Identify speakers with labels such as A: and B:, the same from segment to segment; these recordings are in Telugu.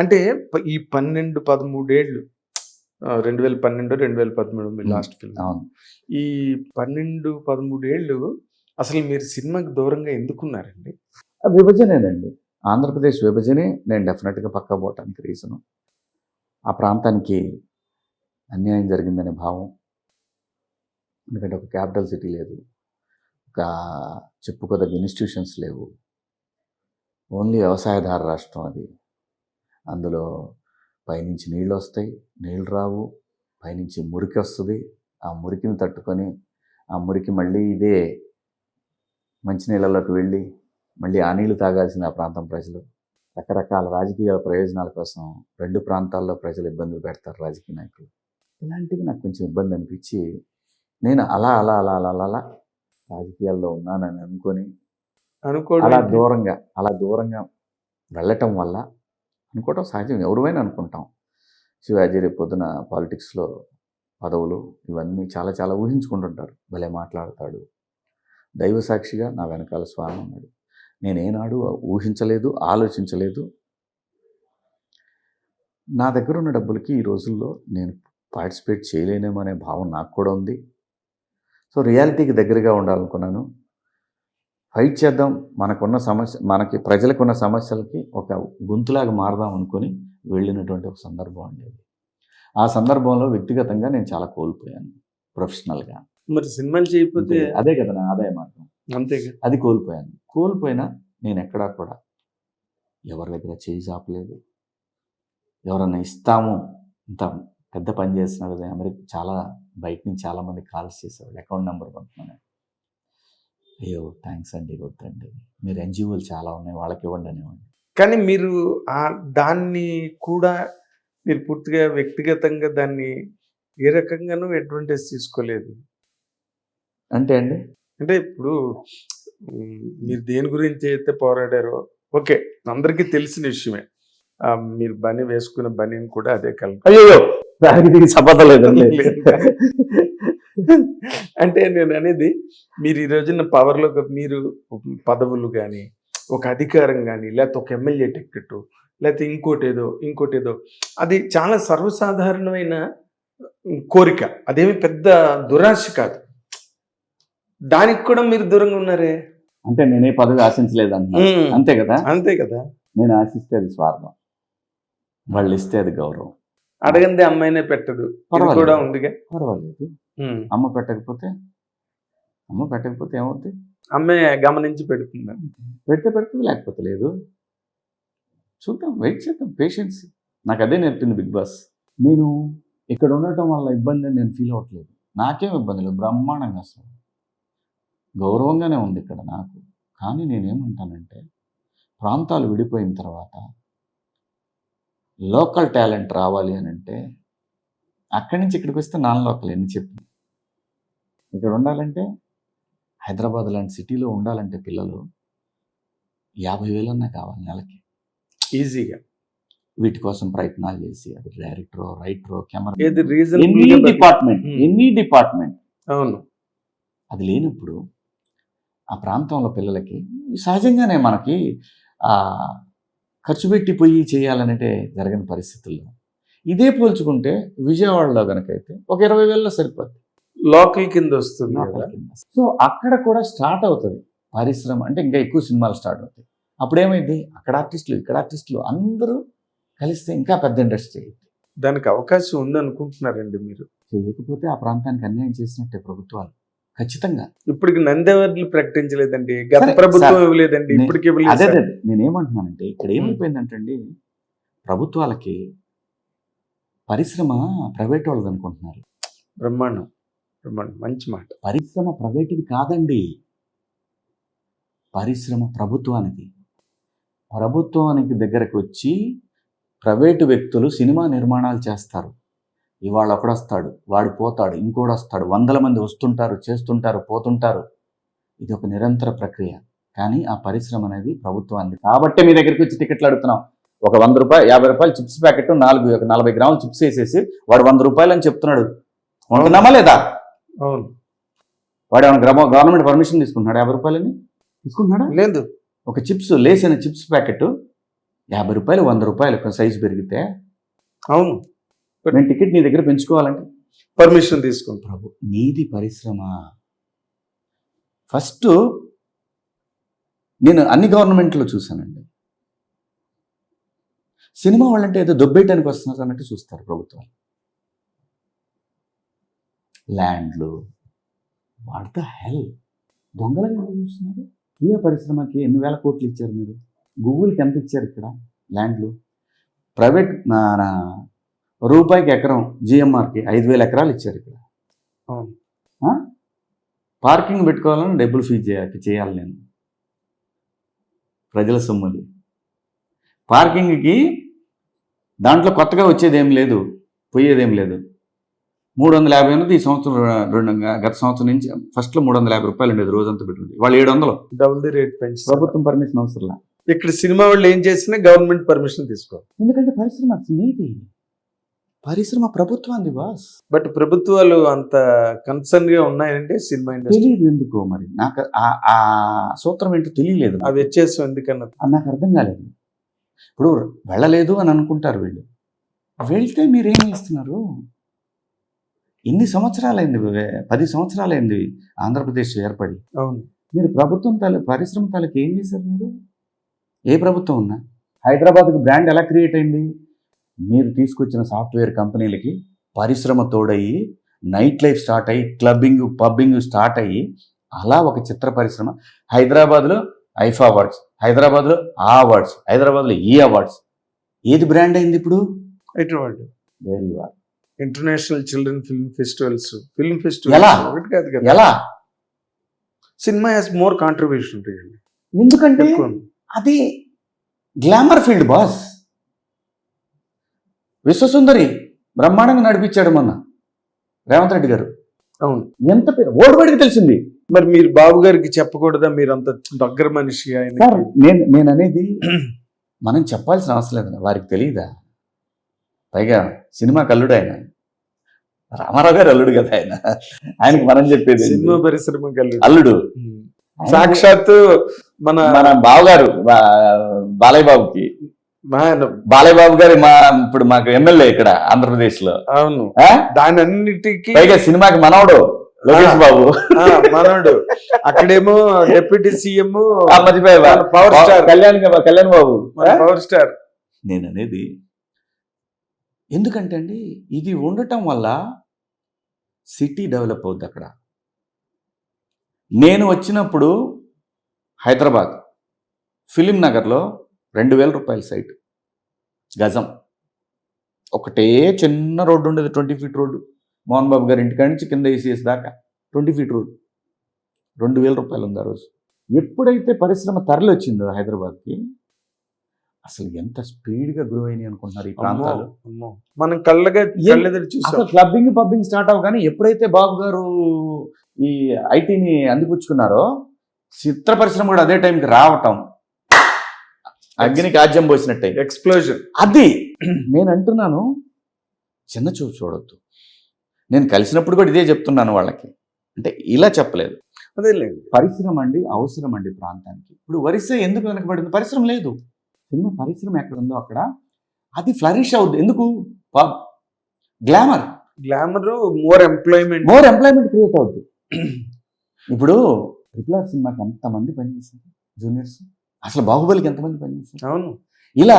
A: అంటే ఈ పన్నెండు పదమూడేళ్ళు రెండు వేల పన్నెండు రెండు వేల పదమూడు మీ. Last film.
B: అవును.
A: ఈ పన్నెండు పదమూడేళ్ళు అసలు మీరు సినిమాకి దూరంగా ఎందుకున్నారండి?
B: ఆ విభజనేనండి. ఆంధ్రప్రదేశ్ విభజనే నేను డెఫినెట్గా పక్క పోవటానికి రీజను. ఆ ప్రాంతానికి అన్యాయం జరిగిందనే భావం. ఎందుకంటే ఒక క్యాపిటల్ సిటీ లేదు. ఒక చెప్పుకోదగ్గ ఇన్స్టిట్యూషన్స్ లేవు. ఓన్లీ వ్యవసాయధార రాష్ట్రం అది. అందులో పైనుంచి నీళ్ళు వస్తాయి నీళ్ళు రావు. పైనుంచి మురికి వస్తుంది. ఆ మురికిని తట్టుకొని ఆ మురికి మళ్ళీ ఇదే మంచినీళ్ళలోకి వెళ్ళి మళ్ళీ ఆ నీళ్ళు తాగాల్సిన ఆ ప్రాంతం ప్రజలు. రకరకాల రాజకీయ ప్రయోజనాల కోసం రెండు ప్రాంతాల్లో ప్రజలు ఇబ్బందులు పెడతారు రాజకీయ నాయకులు. ఇలాంటివి నాకు కొంచెం ఇబ్బంది అనిపించి నేను అలా అలా అలా అలా అలా అలా రాజకీయాల్లో ఉన్నానని అనుకొని అలా? దూరంగా అలా దూరంగా వెళ్ళటం వల్ల అనుకోవటం సహజం. ఎవరివైనా అనుకుంటాం. శివాజీ రేపు పొద్దున పాలిటిక్స్లో పదవులు ఇవన్నీ చాలా చాలా ఊహించుకుంటుంటారు. భలే మాట్లాడతాడు. దైవ సాక్షిగా నా వెనకాల స్వామి ఉన్నాడు. నేనేనాడు ఊహించలేదు ఆలోచించలేదు. నా దగ్గర ఉన్న డబ్బులకి ఈ రోజుల్లో నేను పార్టిసిపేట్ చేయలేనేమో అనే భావం నాకు కూడా ఉంది. సో రియాలిటీకి దగ్గరగా ఉండాలనుకున్నాను. ఫైట్ చేద్దాం. మనకున్న సమస్య మనకి ప్రజలకున్న సమస్యలకి ఒక గొంతులాగా మారదాం అనుకొని వెళ్ళినటువంటి ఒక సందర్భం ఉండేది ఆ సందర్భంలో వ్యక్తిగతంగా నేను చాలా కోల్పోయాను ప్రొఫెషనల్గా
A: మరి సినిమాలు చేయకపోతే
B: అదే కదా నా ఆదాయ మార్గం.
A: అంతేగా
B: అది కోల్పోయాను. కోల్పోయినా నేను ఎక్కడా కూడా ఎవరి దగ్గర చేయి చాపలేదు. ఎవరన్నా ఇస్తాము ఇంత పెద్ద పని చేస్తున్నారు కదా అమెరికా చాలా బయట నుంచి చాలామంది కాల్స్ చేసేవాళ్ళు అకౌంట్ నెంబర్ పంపమని అయ్యో థ్యాంక్స్ అండి వద్దండి. మీరు ఎన్జిఓలు చాలా ఉన్నాయి వాళ్ళకి ఇవ్వండి అనేవాడిని.
A: కానీ మీరు ఆ దాన్ని కూడా మీరు పూర్తిగా వ్యక్తిగతంగా దాన్ని ఏ రకంగానూ అడ్వాంటేజ్ తీసుకోలేదు.
B: అంటే అండి?
A: అంటే ఇప్పుడు మీరు దేని గురించి అయితే పోరాడారో ఓకే అందరికీ తెలిసిన విషయమే. మీరు బని వేసుకున్న బనీని కూడా అదే కలర్
B: అయ్యో దానికి దీనికి సంబంధం లేదండి.
A: అంటే నేను అనేది మీరు ఈ రోజున పవర్లో మీరు పదవులు కానీ ఒక అధికారం కానీ లేకపోతే ఒక ఎమ్మెల్యే టికెట్ లేకపోతే ఇంకోటి ఏదో ఇంకోటి ఏదో అది చాలా సర్వసాధారణమైన కోరిక. అదేమి పెద్ద దురాశ కాదు. దానికి కూడా మీరు దూరంగా ఉన్నారే?
B: అంటే నేనే పదవి ఆశించలేదు అంతే కదా?
A: అంతే కదా?
B: నేను ఆశిస్తే అది స్వార్థం. వాళ్ళు ఇస్తే అది గౌరవం.
A: అడగందే అమ్మాయినే పెట్టదు. కూడా ఉందిగా.
B: పర్వాలేదు. అమ్మ పెట్టకపోతే అమ్మ పెట్టకపోతే ఏమవుతుంది
A: అమ్మాయి గమనించి పెడుతుంది?
B: పెడితే పెడుతుంది లేకపోతే లేదు. చూద్దాం వెయిట్ చేద్దాం. పేషెన్స్ నాకు అదే నేర్పింది బిగ్ బాస్. నేను ఇక్కడ ఉండటం వల్ల ఇబ్బంది అని నేను ఫీల్ అవ్వట్లేదు. నాకేం ఇబ్బంది లేదు బ్రహ్మాండంగా అసలు. గౌరవంగానే ఉంది ఇక్కడ నాకు. కానీ నేనేమంటానంటే ప్రాంతాలు విడిపోయిన తర్వాత లోకల్ టాలెంట్ రావాలి అని అంటే అక్కడి నుంచి ఇక్కడికి వస్తే నాన్ లోకల్ ఎన్ని చెప్పి. ఇక్కడ ఉండాలంటే హైదరాబాద్ లాంటి సిటీలో ఉండాలంటే పిల్లలు యాభై వేలన్నా కావాలి నెలకి.
A: ఈజీగా.
B: వీటి కోసం ప్రయత్నాలు చేసి అది డైరెక్టర్ రైటర్ కెమెరా
A: ఏది
B: any
A: reason
B: department
A: Hmm.
B: Any department.
A: అవును.
B: అది లేనప్పుడు ఆ ప్రాంతంలో పిల్లలకి సహజంగానే మనకి ఖర్చు పెట్టి పోయి చేయాలనంటే జరగని పరిస్థితుల్లో. ఇదే పోల్చుకుంటే విజయవాడలో కనుకైతే ఒక ఇరవై వేలలో సరిపోద్ది.
A: లోకల్ కింద వస్తుంది
B: సో అక్కడ కూడా స్టార్ట్ అవుతుంది. పరిశ్రమ అంటే ఇంకా ఎక్కువ సినిమాలు స్టార్ట్ అవుతాయి. అప్పుడు ఏమైంది అక్కడ ఆర్టిస్టులు ఇక్కడ ఆర్టిస్టులు అందరూ కలిస్తే ఇంకా పెద్ద ఇండస్ట్రీ
A: దానికి అవకాశం ఉంది అనుకుంటున్నారండి మీరు.
B: చేయకపోతే ఆ ప్రాంతానికి అన్యాయం చేసినట్టే ప్రభుత్వాలు. ఖచ్చితంగా.
A: ఇప్పటికి నందేవర్లు ప్రకటించలేదండి. గత ప్రభుత్వం. ఇవ్వలేదండి. ఇప్పటికి
B: అదే నేనేమంటున్నానంటే ఇక్కడ ఏమైపోయిందంటే అండి ప్రభుత్వాలకి పరిశ్రమ ప్రైవేట్ వాళ్ళది అనుకుంటున్నారు.
A: బ్రహ్మాండం బ్రహ్మాండం. మంచి మాట.
B: పరిశ్రమ ప్రైవేట్ది కాదండి. పరిశ్రమ ప్రభుత్వానికి ప్రభుత్వానికి దగ్గరకు వచ్చి ప్రైవేటు వ్యక్తులు సినిమా నిర్మాణాలు చేస్తారు. ఇవాళ ఒకడు వస్తాడు వాడు పోతాడు ఇంకోడు వస్తాడు వందల మంది వస్తుంటారు చేస్తుంటారు పోతుంటారు. ఇది ఒక నిరంతర ప్రక్రియ. కానీ ఆ పరిశ్రమ అనేది ప్రభుత్వానికి కాబట్టి మీ దగ్గరికి వచ్చి టికెట్లు అడుగుతున్నాం. ఒక వంద రూపాయలు యాభై రూపాయలు చిప్స్ ప్యాకెట్ నాలుగు ఒక నలభై గ్రాములు చిప్స్ వేసేసి వాడు వంద రూపాయలు అని చెప్తున్నాడు. ఉంటున్నామా లేదా
A: అవును.
B: వాడు ఏమైనా గ్రామ గవర్నమెంట్ పర్మిషన్ తీసుకుంటున్నాడు? యాభై రూపాయలని? తీసుకుంటున్నాడా?
A: లేదు.
B: ఒక చిప్స్ లేసిన చిప్స్ ప్యాకెట్ యాభై రూపాయలు వంద రూపాయలు సైజు పెరిగితే
A: అవును.
B: నేను టికెట్ నీ దగ్గర పెంచుకోవాలంటే?
A: పర్మిషన్ తీసుకుంటాం
B: ప్రభు నీది పరిశ్రమ. ఫస్ట్ నేను అన్ని గవర్నమెంట్లో చూశానండి. సినిమా వాళ్ళంటే ఏదో దొబ్బేయడానికి వస్తున్నారు అన్నట్టు చూస్తారు ప్రభుత్వాలు. ల్యాండ్లు వాట్ ద హెల్ దొంగలుగా చూస్తున్నారు? ఏ పరిశ్రమకి ఎన్ని వేల కోట్లు ఇచ్చారు మీరు? గూగుల్కి ఎంత ఇచ్చారు ఇక్కడ? ల్యాండ్లు ప్రైవేట్ రూపాయికి ఎకరం జిఎంఆర్కి ఐదు వేల ఎకరాలు ఇచ్చారు ఇక్కడ? పార్కింగ్ పెట్టుకోవాలని డబ్బులు ఫీజు చేయాలి చేయాలి నేను. ప్రజల సొమ్ముది. పార్కింగ్కి దాంట్లో కొత్తగా వచ్చేది ఏం లేదు పోయేదేం లేదు. మూడు వందల యాభై ఉన్నది ఈ సంవత్సరం రెండు గత సంవత్సరం నుంచి ఫస్ట్లో మూడు వందల యాభై రూపాయలు ఉండేది రోజంతా పెట్టుకుంది వాళ్ళు ఏడు వందలు
A: డబుల్ ది రేట్ పెంచి
B: ప్రభుత్వం పర్మిషన్ అవసరం.
A: ఇక్కడ సినిమా వాళ్ళు ఏం చేసినా గవర్నమెంట్ పర్మిషన్ తీసుకోవాలి.
B: ఎందుకంటే పరిశ్రమ నీది. పరిశ్రమ ప్రభుత్వాన్ని బాస్.
A: బట్ ప్రభుత్వాలు అంత కన్సర్న్గా ఉన్నాయంటే సినిమా ఇండస్ట్రీ
B: తెలియదు ఎందుకో మరి? నాకు ఆ- ఆ సూత్రం ఏంటో తెలియలేదు
A: ఆ వ్యత్యాసం ఎందుకన్నా
B: నాకు అర్థం కాలేదు. ఇప్పుడు వెళ్ళలేదు అని అనుకుంటారు వీళ్ళు. వెళ్తే మీరేం చేస్తున్నారు? ఎన్ని సంవత్సరాలైంది పది సంవత్సరాలైంది ఆంధ్రప్రదేశ్ ఏర్పడి.
A: అవును.
B: మీరు ప్రభుత్వం తాలూ పరిశ్రమ తాలూకు ఏం చేశారు మీరు? ఏ ప్రభుత్వం ఉన్నా? హైదరాబాద్కి బ్రాండ్ ఎలా క్రియేట్ అయింది? మీరు తీసుకొచ్చిన సాఫ్ట్వేర్ కంపెనీలకి పరిశ్రమ తోడయ్యి నైట్ లైఫ్ స్టార్ట్ అయ్యి క్లబ్బింగ్ పబ్బింగ్ స్టార్ట్ అయ్యి అలా ఒక చిత్ర పరిశ్రమ హైదరాబాద్లో ఐఫా అవార్డ్స్ హైదరాబాద్లో ఆ అవార్డ్స్ హైదరాబాద్లో ఈ అవార్డ్స్. ఏది బ్రాండ్ అయింది ఇప్పుడు?
A: Hyderabad. International children film festivals. Film festival
B: ఎలా?
A: ఒకటి కాదు కదా.
B: ఎలా?
A: సినిమా హ్యాస్ మోర్ కాంట్రిబ్యూషన్
B: ఎందుకంటే అది గ్లామర్ ఫీల్డ్ బాస్. విశ్వసుందరి బ్రహ్మాండంగా నడిపించాడు మొన్న రేవంత్ రెడ్డి గారు.
A: అవును.
B: ఎంత పేరు? ఓడిపడికి తెలిసింది.
A: మరి మీరు బాబు గారికి చెప్పకూడదా? మీరు అంత దగ్గర మనిషి ఆయన.
B: నేను నేను అనేది మనం చెప్పాల్సిన అవసరం లేదు వారికి తెలియదా? పైగా సినిమా కల్లుడు ఆయన. రామారావు గారు అల్లుడు కదా ఆయన. ఆయనకి మనం చెప్పేది?
A: సినిమా పరిశ్రమ కల్లుడు.
B: అల్లుడు.
A: సాక్షాత్తు మన
B: మన బావగారు బాలయ్య బాబుకి. బాలయ్య బాబు గారి మా ఇప్పుడు మాకు ఎమ్మెల్యే ఇక్కడ ఆంధ్రప్రదేశ్లో
A: అవును? దాని అన్నిటికీ
B: పైగా సినిమాకి మనవడు లోకేష్ బాబు.
A: ఆ, మనోడు అక్కడేమో deputy CM? Power star.
B: Kalyan Kalyan Babu?
A: Power star.
B: నేను అనేది ఎందుకంటే అండి ఇది ఉండటం వల్ల సిటీ డెవలప్ అవుద్ది అక్కడ. నేను వచ్చినప్పుడు హైదరాబాద్ ఫిలిం నగర్లో రెండు వేల రూపాయల సైట్. గజం. ఒకటే చిన్న రోడ్డు ఉండేది twenty feet road. Mohan Babu గారి ఇంటికాడి నుంచి కింద ఏసీఎస్ దాకా ట్వంటీ ఫీట్ రోడ్ రెండు వేల రూపాయలు ఉంది ఆ రోజు. ఎప్పుడైతే పరిశ్రమ తరలి వచ్చిందో హైదరాబాద్కి అసలు ఎంత స్పీడ్గా గ్రో అయినాయి అనుకుంటున్నారు ఈ ప్రాంతాలు.
A: మనం కళ్ళగా
B: అసలు క్లబ్బింగ్ పబ్బింగ్ స్టార్ట్ అవ్వగానే ఎప్పుడైతే బాబు గారు ఈ ఐటీని అందిపుచ్చుకున్నారో చిత్ర పరిశ్రమ కూడా అదే టైంకి రావటం. అగ్నికి ఆజ్యం పోసినట్టే.
A: ఎక్స్ప్లోజన్
B: అది నేను అంటున్నాను చిన్న చూపు చూడొద్దు. నేను కలిసినప్పుడు కూడా ఇదే చెప్తున్నాను వాళ్ళకి. అంటే ఇలా చెప్పలేదు.
A: అదేలేండి
B: పరిశ్రమ అండి అవసరం అండి ప్రాంతానికి. ఇప్పుడు వరిసే ఎందుకు వెనకబడింది? పరిశ్రమ లేదు. సినిమా పరిశ్రమ ఎక్కడ ఉందో అక్కడ. అది ఫ్లరిష్ అవుద్ది. ఎందుకు? Glamour
A: glamour more employment
B: more employment create అవుద్ది. ఇప్పుడు ట్రిపుల్ ఆర్ సినిమాకి ఎంతమంది పనిచేశారు? జూనియర్స్ అసలు బాహుబలికి ఎంతమంది పనిచేశారు
A: అవును.
B: ఇలా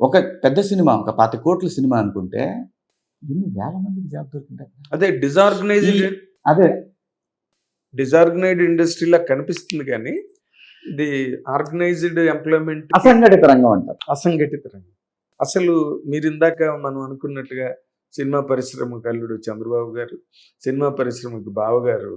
B: ఒక పెద్ద సినిమా ఒక పాతి కోట్ల సినిమా అనుకుంటే ఎన్ని వేల మందికి జాబ్ దొరికింటాయి
A: అదే డిజార్గనైజ్డ్
B: అదే.
A: డిజార్గనైజ్డ్ ఇండస్ట్రీలా కనిపిస్తుంది కానీ ఇది ఆర్గనైజ్డ్ ఎంప్లాయ్మెంట్
B: అసంఘటిత రంగం అంటారు.
A: అసంఘటిత రంగం. అసలు మీరు ఇందాక మనం అనుకున్నట్టుగా సినిమా పరిశ్రమ కల్లుడు చంద్రబాబు గారు సినిమా పరిశ్రమకు బావగారు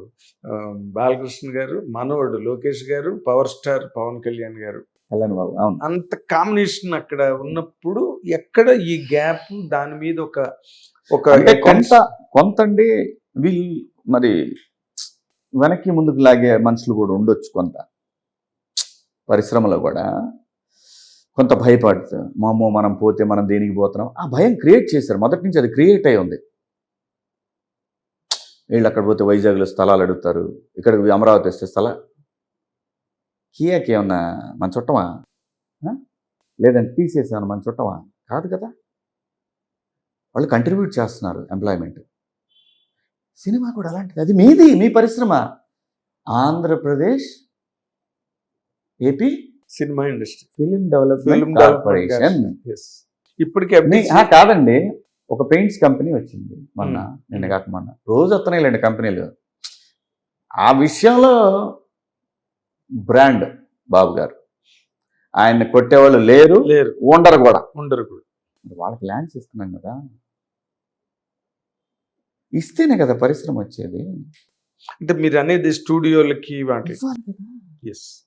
A: బాలకృష్ణ గారు మనవడు లోకేష్ గారు పవర్ స్టార్ పవన్ కళ్యాణ్ గారు.
B: కళ్యాణ్ బాబు అవును.
A: అంత కాంబినేషన్ అక్కడ ఉన్నప్పుడు ఎక్కడ ఈ గ్యాప్ దాని మీద ఒక ఒక
B: కొంత కొంత అండి వీళ్ళు మరి వెనక్కి ముందుకు లాగే మనుషులు కూడా ఉండొచ్చు కొంత. పరిశ్రమలో కూడా. కొంత భయపడుతుంది మామో మనం పోతే మనం దేనికి పోతున్నాం? ఆ భయం క్రియేట్ చేశారు. మొదటి నుంచి అది క్రియేట్ అయి ఉంది. వీళ్ళు అక్కడ పోతే వైజాగ్లో స్థలాలు అడుగుతారు. ఇక్కడికి అమరావతి వస్తే స్థల కియాకి ఏమన్నా మన చుట్టమా? లేదంటే తీసేసాను మన చుట్టమా? కాదు కదా. వాళ్ళు కంట్రిబ్యూట్ చేస్తున్నారు ఎంప్లాయ్మెంట్ సినిమా కూడా అలాంటిది. అది మీది మీ పరిశ్రమ. Andhra Pradesh AP
A: cinema industry.
B: Film development corporation
A: yes ఇప్పటికి
B: కాదండి. ఒక పెయింట్స్ కంపెనీ వచ్చింది మొన్న
A: Hmm.
B: నిన్న కాక మొన్న. రోజు వస్తున్నాయిలేండి కంపెనీలు. ఆ విషయంలో బ్రాండ్ బాబు గారు. ఆయన్ని కొట్టేవాళ్ళు లేరు
A: లేరు.
B: ఉండరు కూడా.
A: ఉండరు కూడా.
B: వాళ్ళకి ల్యాండ్స్ ఇస్తున్నాం కదా. ఇస్తేనే కదా పరిశ్రమ వచ్చేది.
A: అంటే మీరు అనేది స్టూడియోలకి వాటి. ఎస్